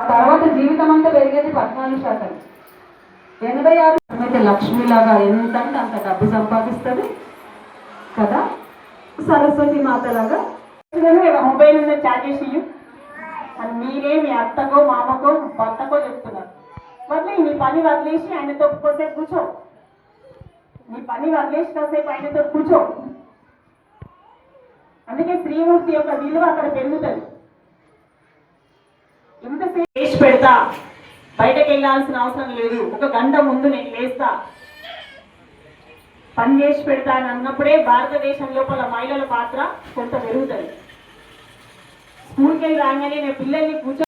తర్వాత జీవితం అంతా పెరిగేది పద్నాలుగు శాతం. ఎనభై ఆరు అయితే లక్ష్మిలాగా ఎంత అంటే అంత డబ్బు సంపాదిస్తుంది కదా? సరస్వతి మాతలాగా. మొబైల్ ఉందో చాట్ అని మీరే మీ అత్తకో మామకో భర్తకో చెప్తున్నారు. వదిలే నీ పని వదిలేసి ఆయనతో కోసేపు కూర్చో. నీ పని వదిలేసి కాసేపు ఆయనతో కూర్చో. అందుకే శ్రీమూర్తి యొక్క విలువ అక్కడ పెరుగుతుంది. పెడతా. బయటకు వెళ్ళాల్సిన అవసరం లేదు. ఒక గంట ముందు నేను లేస్తా. పని చేసి పెడతా అని అన్నప్పుడే భారతదేశం లోపల మహిళల పాత్ర కొంత పెరుగుతుంది. స్కూల్కి వెళ్ళి రాగానే నేను పిల్లల్ని కూర్చో